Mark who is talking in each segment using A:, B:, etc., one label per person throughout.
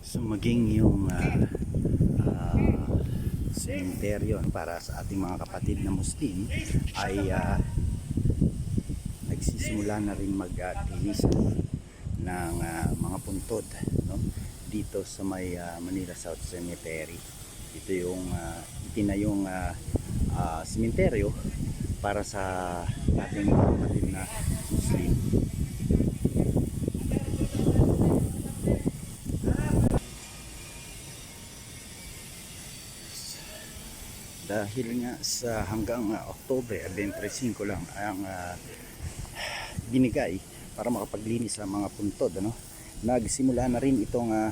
A: So maging yung uh, uh, sementeryo para sa ating mga kapatid na Muslim ay uh, nagsisimula na rin mag-tinis ng uh, mga puntod no? dito sa may uh, Manila South Cemetery. Ito yung uh, itinayong uh, uh, sementeryo para sa ating mga kapatid na Muslim. Dahil nga sa hanggang uh, Oktobre 25 lang ang uh, binigay para makapaglinis sa mga puntod ano? Nagsimula na rin itong uh,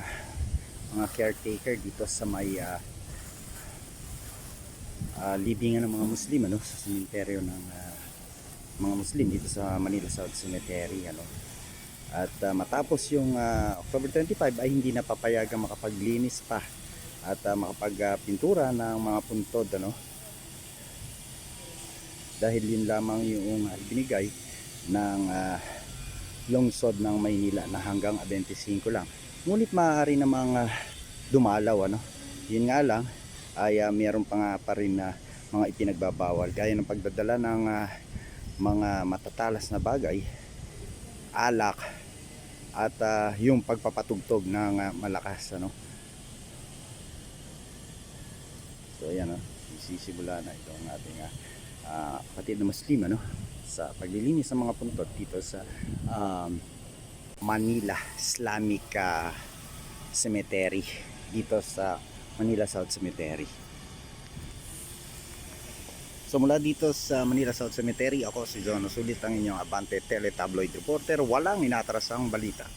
A: mga caretaker dito sa may uh, uh, libingan ng mga Muslim ano? Sa sementeryo ng uh, mga Muslim dito sa Manila South Cemetery ano? At uh, matapos yung uh, October 25 ay hindi na papayagang makapaglinis pa at uh, makapagpintura ng mga puntod ano? Dahil yun lamang yung uh, binigay ng uh, lungsod ng Maynila na hanggang 25 lang. Ngunit maaari namang uh, dumalaw ano? Yun nga lang ay uh, mayroon pa nga pa rin na mga ipinagbabawal. Gaya ng pagdadala ng uh, mga matatalas na bagay alak at uh, yung pagpapatugtog ng uh, malakas ano So ayan oh, isisimula na ito ang ating uh, kapatid na Muslim ano sa paglilinis ng mga puntot dito sa um, Manila Islamic uh, Cemetery dito sa Manila South Cemetery. So mula dito sa Manila South Cemetery, ako si John Sulit ang inyong Abante Tele Tabloid Reporter. Walang inatrasang balita.